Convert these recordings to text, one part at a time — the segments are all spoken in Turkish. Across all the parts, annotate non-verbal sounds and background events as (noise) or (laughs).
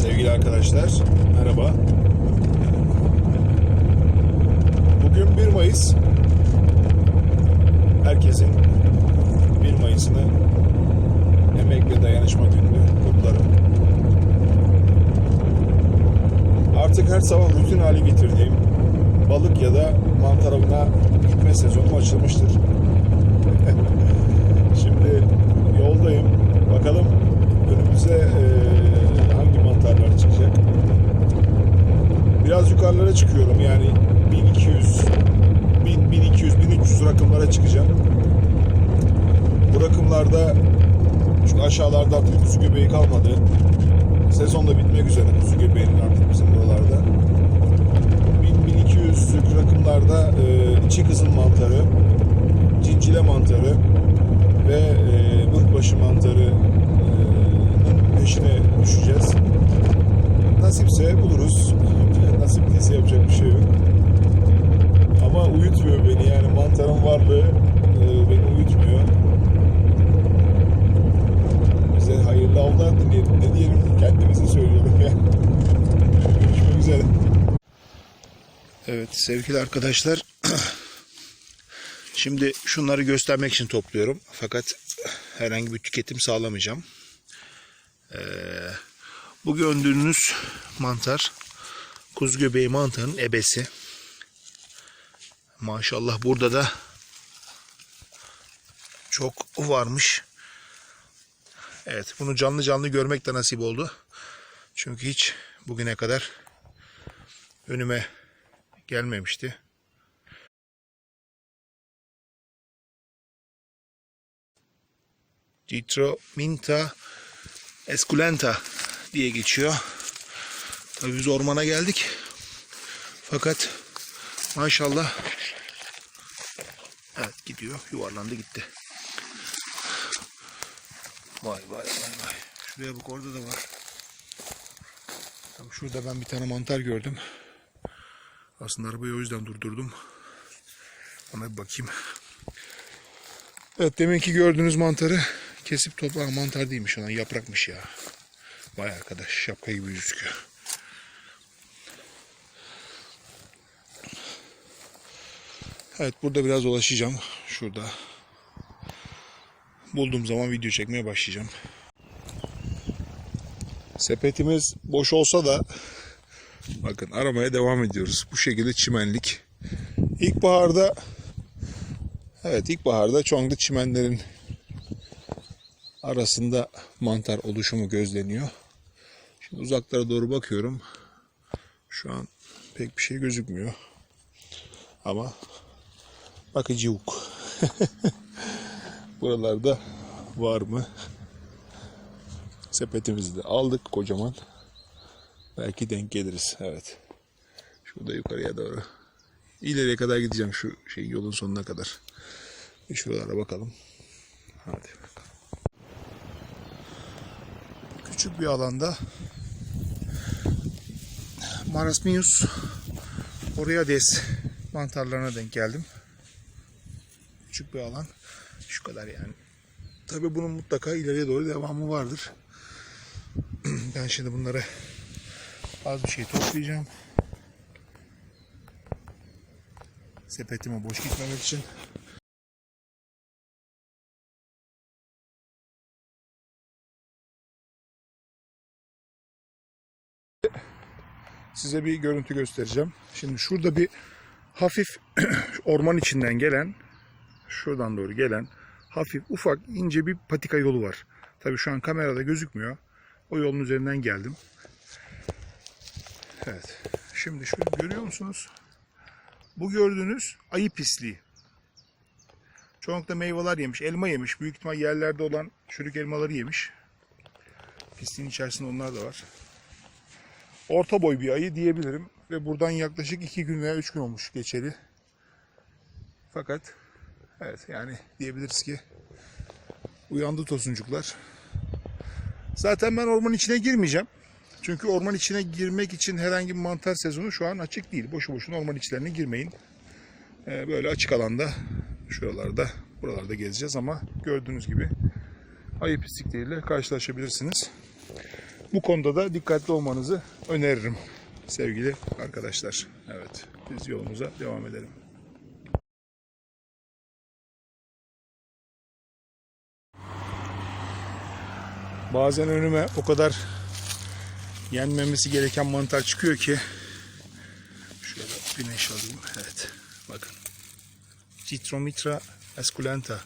Sevgili arkadaşlar, merhaba. Bugün 1 Mayıs. Herkesin 1 Mayıs'ını Emek ve Dayanışma Günü kutlarım. Artık her sabah rutin hali getirdiğim balık ya da mantar avına gitme sezonu açılmıştır. (laughs) Şimdi yoldayım. Bakalım önümüze eee, hangi mantarlar çıkacak. Biraz yukarılara çıkıyorum yani 1200 1000, 1200 1300 rakımlara çıkacağım. Bu rakımlarda çünkü aşağılarda artık kuzu göbeği kalmadı. Sezon da bitmek üzere kuzu göbeğinin artık bizim buralarda. 1000-1200 rakımlarda eee içi kızıl mantarı, cincile mantarı ve e, mıhbaşı mantarının peşine düşeceğiz. Nasipse buluruz. Değilse yapacak bir şey yok. Ama uyutmuyor beni yani mantarın varlığı e, beni uyutmuyor. Bize hayırlı avlar dileyelim. Ne diyelim kendimize söylüyorum ya. Görüşmek üzere. Evet sevgili arkadaşlar (clears throat) Şimdi şunları göstermek için topluyorum. Fakat herhangi bir tüketim sağlamayacağım. Ee, bu gördüğünüz mantar kuzu göbeği mantarının ebesi. Maşallah burada da çok varmış. Evet bunu canlı canlı görmek de nasip oldu. Çünkü hiç bugüne kadar önüme gelmemişti. Ditrominta esculenta diye geçiyor. Tabii biz ormana geldik. Fakat maşallah evet gidiyor. Yuvarlandı gitti. Vay vay vay vay. Şuraya bak orada da var. Tam şurada ben bir tane mantar gördüm. Aslında arabayı o yüzden durdurdum. Ona bir bakayım. Evet deminki gördüğünüz mantarı kesip toplanan mantar değilmiş olan yaprakmış ya. Vay arkadaş şapka gibi gözüküyor. Evet burada biraz dolaşacağım. Şurada. Bulduğum zaman video çekmeye başlayacağım. Sepetimiz boş olsa da bakın aramaya devam ediyoruz. Bu şekilde çimenlik. İlkbaharda Evet ilkbaharda çoğunlukla çimenlerin arasında mantar oluşumu gözleniyor. Şimdi uzaklara doğru bakıyorum. Şu an pek bir şey gözükmüyor. Ama bakıcıyuk. (laughs) Buralarda var mı? Sepetimizi de aldık kocaman. Belki denk geliriz. Evet. Şurada yukarıya doğru. İleriye kadar gideceğim şu şey yolun sonuna kadar. Bir şuralara bakalım. Hadi bakalım. Küçük bir alanda Marasmius Oreades mantarlarına denk geldim. Küçük bir alan. Şu kadar yani. Tabi bunun mutlaka ileriye doğru devamı vardır. (clears throat) Ben şimdi bunları az bir şey toplayacağım. Sepetime boş gitmemek için. size bir görüntü göstereceğim. Şimdi şurada bir hafif (clears throat) orman içinden gelen, şuradan doğru gelen hafif ufak ince bir patika yolu var. Tabii şu an kamerada gözükmüyor. O yolun üzerinden geldim. Evet. Şimdi şunu görüyor musunuz? Bu gördüğünüz ayı pisliği. Çoğunlukla meyveler yemiş, elma yemiş. Büyük ihtimal yerlerde olan çürük elmaları yemiş. Pisliğin içerisinde onlar da var orta boy bir ayı diyebilirim. Ve buradan yaklaşık 2 gün veya 3 gün olmuş geçeli. Fakat evet yani diyebiliriz ki uyandı tosuncuklar. Zaten ben ormanın içine girmeyeceğim. Çünkü orman içine girmek için herhangi bir mantar sezonu şu an açık değil. Boşu boşuna orman içlerine girmeyin. Ee, böyle açık alanda şuralarda buralarda gezeceğiz ama gördüğünüz gibi ayı pislikleriyle karşılaşabilirsiniz. Bu konuda da dikkatli olmanızı öneririm sevgili arkadaşlar. Evet biz yolumuza devam edelim. Bazen önüme o kadar yenmemesi gereken mantar çıkıyor ki şöyle güneş alayım. Evet bakın. Citromitra esculenta.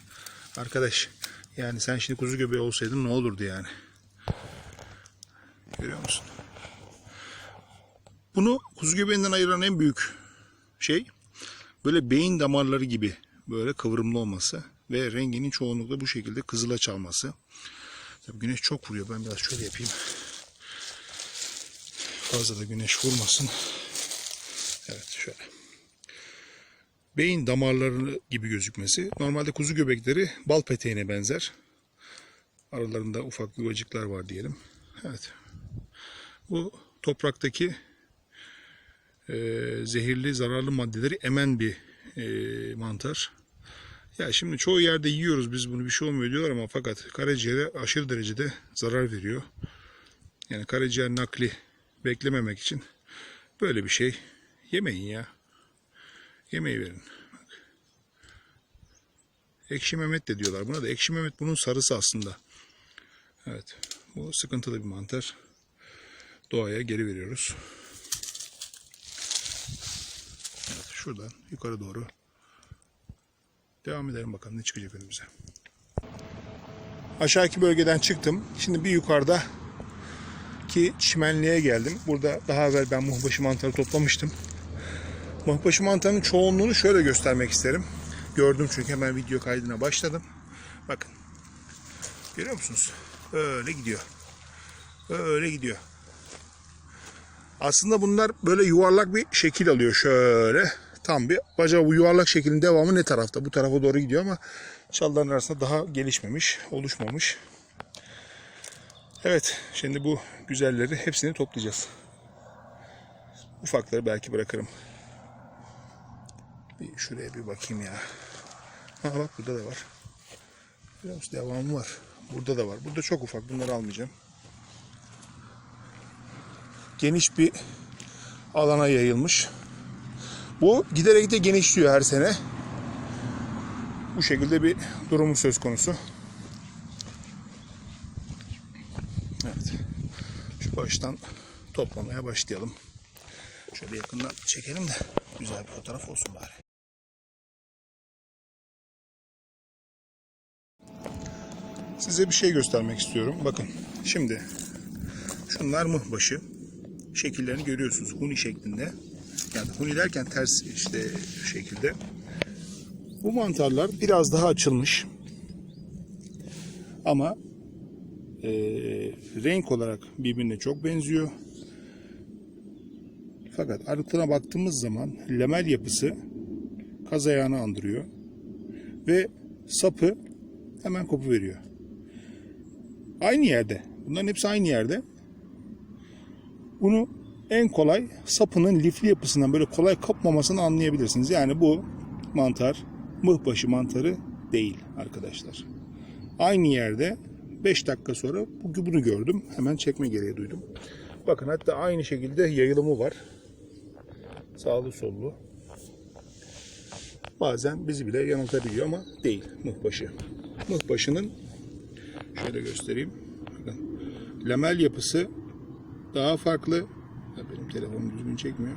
Arkadaş yani sen şimdi kuzu göbeği olsaydın ne olurdu yani. Görüyor musun? Bunu kuzu göbeğinden ayıran en büyük şey böyle beyin damarları gibi böyle kıvrımlı olması ve renginin çoğunlukla bu şekilde kızıla çalması. Tabii güneş çok vuruyor. Ben biraz şöyle yapayım. Fazla da güneş vurmasın. Evet şöyle. Beyin damarları gibi gözükmesi. Normalde kuzu göbekleri bal peteğine benzer. Aralarında ufak yuvacıklar var diyelim. Evet. Bu topraktaki e, zehirli, zararlı maddeleri emen bir e, mantar. Ya şimdi çoğu yerde yiyoruz biz bunu bir şey olmuyor diyorlar ama fakat karaciğere aşırı derecede zarar veriyor. Yani karaciğer nakli beklememek için böyle bir şey yemeyin ya. Yemeği verin. Bak. Ekşi Mehmet de diyorlar buna da. Ekşi Mehmet bunun sarısı aslında. Evet. Bu sıkıntılı bir mantar. Doğaya geri veriyoruz. Evet, şuradan yukarı doğru devam edelim bakalım ne çıkacak önümüze. Aşağıki bölgeden çıktım. Şimdi bir yukarıda ki çimenliğe geldim. Burada daha evvel ben muhbaşı mantarı toplamıştım. Muhbaşı mantarının çoğunluğunu şöyle göstermek isterim. Gördüm çünkü hemen video kaydına başladım. Bakın. Görüyor musunuz? Öyle gidiyor. Öyle gidiyor. Aslında bunlar böyle yuvarlak bir şekil alıyor şöyle. Tam bir bacağı bu yuvarlak şeklin devamı ne tarafta? Bu tarafa doğru gidiyor ama çalların arasında daha gelişmemiş, oluşmamış. Evet, şimdi bu güzelleri hepsini toplayacağız. Ufakları belki bırakırım. Bir şuraya bir bakayım ya. Ha bak burada da var. Musun? Devamı var. Burada da var. Burada çok ufak. Bunları almayacağım. Geniş bir alana yayılmış. Bu giderek de genişliyor her sene. Bu şekilde bir durumu söz konusu. Evet. Şu baştan toplamaya başlayalım. Şöyle yakından çekelim de güzel bir fotoğraf olsun bari. Size bir şey göstermek istiyorum. Bakın şimdi şunlar mıhbaşı. Şekillerini görüyorsunuz. Huni şeklinde. Yani huni derken ters işte şekilde. Bu mantarlar biraz daha açılmış. Ama e, renk olarak birbirine çok benziyor. Fakat arıtına baktığımız zaman lemel yapısı kaz ayağını andırıyor. Ve sapı hemen kopu veriyor. Aynı yerde. Bunların hepsi aynı yerde. Bunu en kolay sapının lifli yapısından böyle kolay kopmamasını anlayabilirsiniz. Yani bu mantar mıhbaşı mantarı değil arkadaşlar. Aynı yerde 5 dakika sonra bunu gördüm. Hemen çekme gereği duydum. Bakın hatta aynı şekilde yayılımı var. Sağlı sollu. Bazen bizi bile yanıltabiliyor ama değil mıhbaşı. Mıhbaşının şöyle göstereyim. Bakın. Lamel yapısı daha farklı. Benim telefonum düzgün çekmiyor.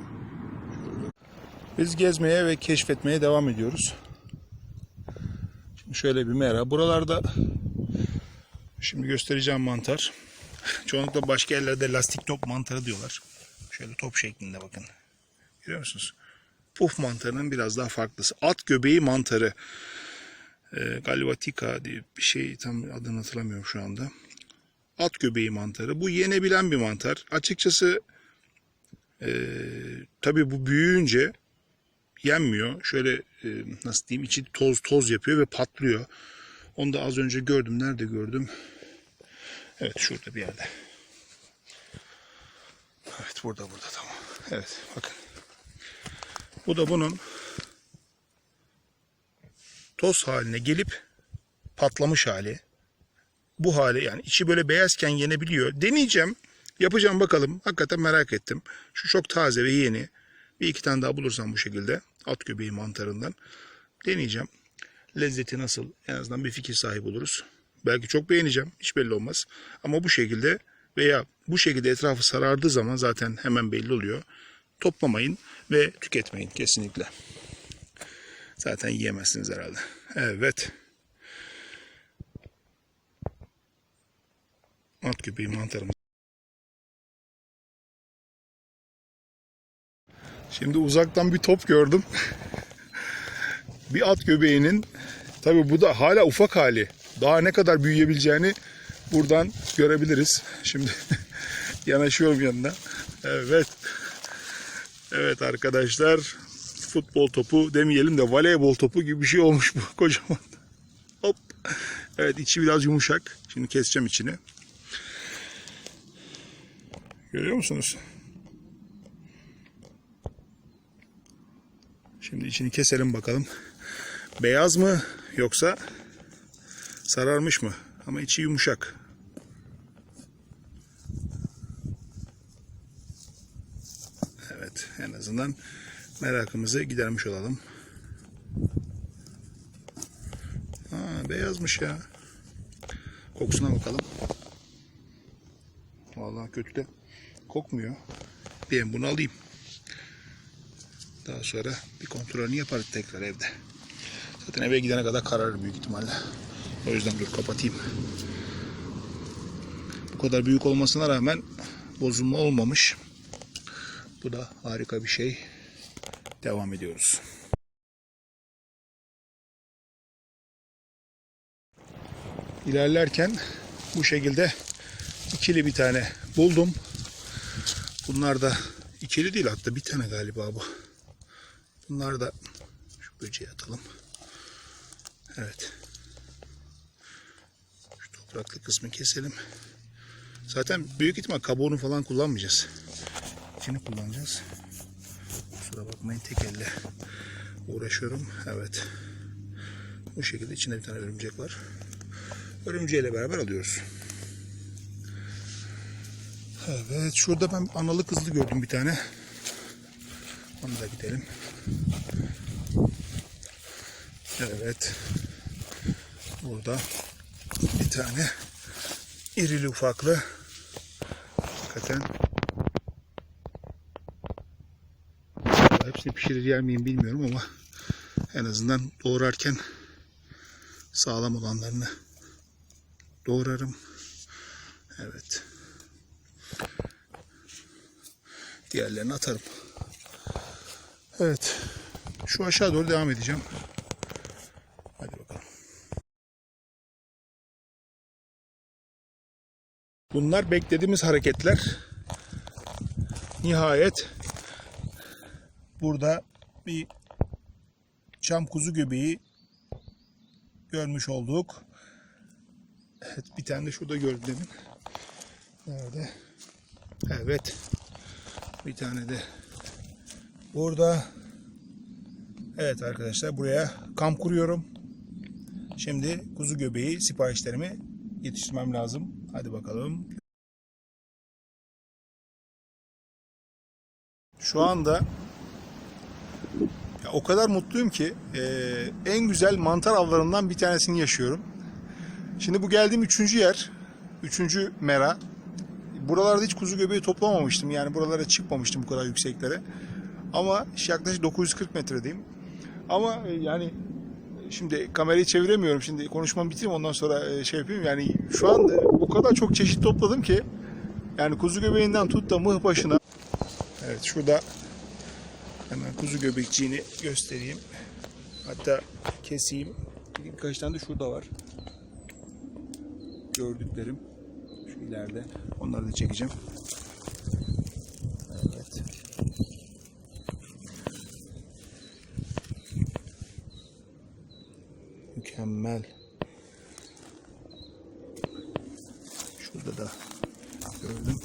Biz gezmeye ve keşfetmeye devam ediyoruz. Şimdi şöyle bir mera. Buralarda şimdi göstereceğim mantar. (laughs) Çoğunlukla başka yerlerde lastik top mantarı diyorlar. Şöyle top şeklinde bakın. Görüyor musunuz? Puf mantarının biraz daha farklısı. At göbeği mantarı. E, Galvatika diye bir şey tam adını hatırlamıyorum şu anda. At göbeği mantarı. Bu yenebilen bir mantar. Açıkçası e, tabii bu büyüyünce yenmiyor. Şöyle e, nasıl diyeyim içi toz toz yapıyor ve patlıyor. Onu da az önce gördüm. Nerede gördüm? Evet şurada bir yerde. Evet burada burada tamam. Evet bakın. Bu da bunun toz haline gelip patlamış hali. Bu hali yani içi böyle beyazken yenebiliyor. Deneyeceğim. Yapacağım bakalım. Hakikaten merak ettim. Şu çok taze ve yeni. Bir iki tane daha bulursam bu şekilde. At göbeği mantarından. Deneyeceğim. Lezzeti nasıl? En azından bir fikir sahibi oluruz. Belki çok beğeneceğim. Hiç belli olmaz. Ama bu şekilde veya bu şekilde etrafı sarardığı zaman zaten hemen belli oluyor. Toplamayın ve tüketmeyin kesinlikle. Zaten yiyemezsiniz herhalde. Evet. At göbeği mantarımız. Şimdi uzaktan bir top gördüm. (laughs) bir at göbeğinin tabi bu da hala ufak hali. Daha ne kadar büyüyebileceğini buradan görebiliriz. Şimdi (laughs) yanaşıyorum yanına. Evet. Evet arkadaşlar futbol topu demeyelim de voleybol topu gibi bir şey olmuş bu (laughs) kocaman. Hop. Evet içi biraz yumuşak. Şimdi keseceğim içini. Görüyor musunuz? Şimdi içini keselim bakalım. Beyaz mı yoksa sararmış mı? Ama içi yumuşak. Evet en azından merakımızı gidermiş olalım. Ha, beyazmış ya. Kokusuna bakalım. Vallahi kötü de kokmuyor. Ben bunu alayım. Daha sonra bir kontrolünü yaparız tekrar evde. Zaten eve gidene kadar kararır büyük ihtimalle. O yüzden dur kapatayım. Bu kadar büyük olmasına rağmen bozulma olmamış. Bu da harika bir şey. Devam ediyoruz. İlerlerken bu şekilde ikili bir tane buldum. Bunlar da ikili değil hatta bir tane galiba bu. Bunlar da şu böceği atalım. Evet. Şu topraklı kısmı keselim. Zaten büyük ihtimal kabuğunu falan kullanmayacağız. İçini kullanacağız. Kusura bakmayın tek elle uğraşıyorum. Evet. Bu şekilde içinde bir tane örümcek var. Örümceğiyle beraber alıyoruz. Evet. Şurada ben analı kızlı gördüm bir tane. Onu da gidelim. Evet. Burada bir tane irili ufaklı hakikaten hepsini pişirir yer miyim bilmiyorum ama en azından doğrarken sağlam olanlarını doğrarım. Evet. Diğerlerini atarım. Evet. Şu aşağı doğru devam edeceğim. Hadi bakalım. Bunlar beklediğimiz hareketler. Nihayet burada bir çam kuzu göbeği görmüş olduk. Evet bir tane de şurada gördüm demin. Nerede? Evet. Bir tane de burada. Evet arkadaşlar buraya kamp kuruyorum. Şimdi kuzu göbeği siparişlerimi yetiştirmem lazım. Hadi bakalım. Şu anda ya o kadar mutluyum ki e, en güzel mantar avlarından bir tanesini yaşıyorum. Şimdi bu geldiğim üçüncü yer. Üçüncü mera. Buralarda hiç kuzu göbeği toplamamıştım. Yani buralara çıkmamıştım bu kadar yükseklere. Ama yaklaşık 940 metredeyim. Ama e, yani şimdi kamerayı çeviremiyorum. Şimdi konuşmamı bitireyim ondan sonra e, şey yapayım. Yani şu an e, o kadar çok çeşit topladım ki yani kuzu göbeğinden tut da mıh başına. Evet şurada hemen kuzu göbekçiğini göstereyim. Hatta keseyim. Birkaç tane de şurada var. Gördüklerim. Şu ileride. Onları da çekeceğim. Evet. Mükemmel. Şurada da gördüm.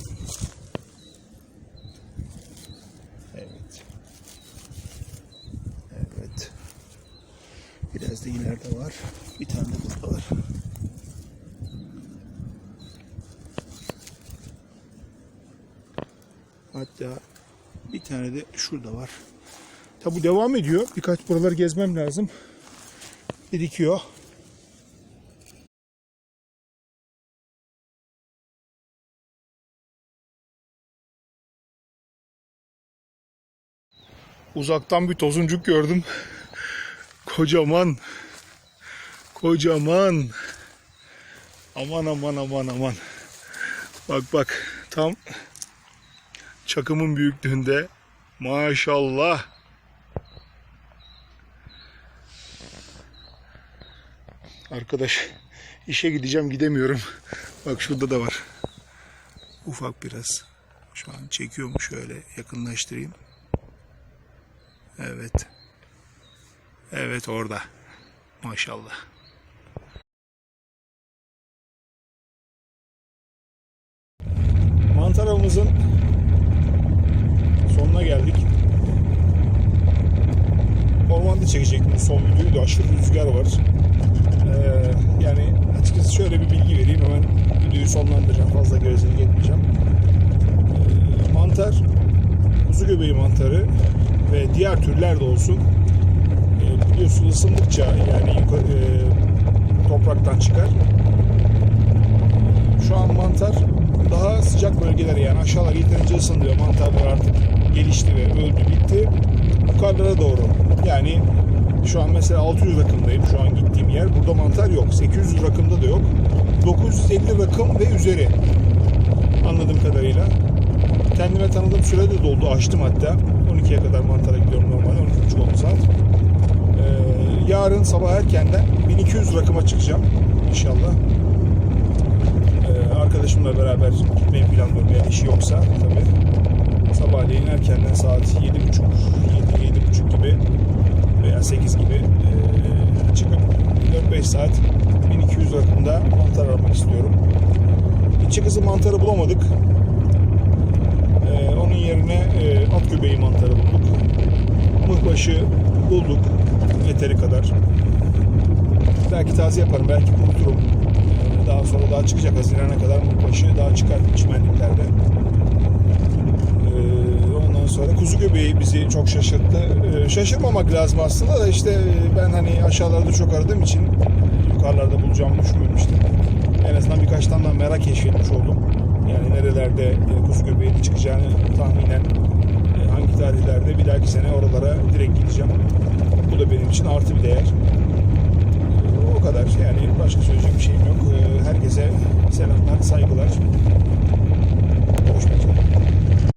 Evet. Evet. Biraz da ileride var. Bir tane de burada var. Hatta bir tane de şurada var. Tabi bu devam ediyor. Birkaç buraları gezmem lazım. Birikiyor. Uzaktan bir tozuncuk gördüm. Kocaman. Kocaman. Aman aman aman aman. Bak bak tam çakımın büyüklüğünde. Maşallah. Arkadaş işe gideceğim gidemiyorum. Bak şurada da var. Ufak biraz. Şu an çekiyor mu şöyle yakınlaştırayım. Evet. Evet orada. Maşallah. Mantar avımızın sonuna geldik. Ormanda çekecektim son videoyu aşırı rüzgar var. Ee, yani açıkçası şöyle bir bilgi vereyim hemen videoyu sonlandıracağım. Fazla gevezeli gitmeyeceğim. Ee, mantar, kuzu göbeği mantarı ve diğer türler de olsun e, biliyorsun ısındıkça yani e, topraktan çıkar. Şu an mantar daha sıcak bölgelere yani aşağılar yeterince ısınıyor. Mantarlar artık gelişti ve öldü bitti. Yukarılara doğru yani şu an mesela 600 rakımdayım şu an gittiğim yer. Burada mantar yok. 800 rakımda da yok. 950 rakım ve üzeri anladığım kadarıyla. Kendime tanıdığım sürede doldu. Açtım hatta. 12'ye kadar mantara gidiyorum normalde. 12.30 oldu saat. Ee, yarın sabah erkenden 1200 rakıma çıkacağım inşallah. Ee, arkadaşımla beraber gitmeyi planlıyorum eğer işi yoksa tabii. Sabahleyin erkenden saat 7.30 7 7.30 gibi veya 8 gibi ee, çıkıp 4-5 saat 1200 rakımda mantar aramak istiyorum. İçi kızı mantarı bulamadık. Yerine e, at göbeği mantarı bulduk. Mıhbaşı bulduk yeteri kadar. Belki taze yaparım, belki kuruturum. Daha sonra daha çıkacak. Haziran'a kadar mıhbaşı daha çıkar çimenliklerde. Ee, Ondan sonra kuzu göbeği bizi çok şaşırttı. Ee, Şaşırmamak lazım aslında da işte e, ben hani aşağılarda çok aradığım için e, yukarılarda bulacağımı düşünmemiştim. En azından birkaç tane merak keşfetmiş oldum. Yani nerelerde e, kuzu göbeğinin çıkacağını tahminen e, hangi tarihlerde bir dahaki sene oralara direkt gideceğim. Bu da benim için artı bir değer. E, O kadar yani başka söyleyecek bir şeyim yok. E, Herkese selamlar, saygılar. Görüşmek.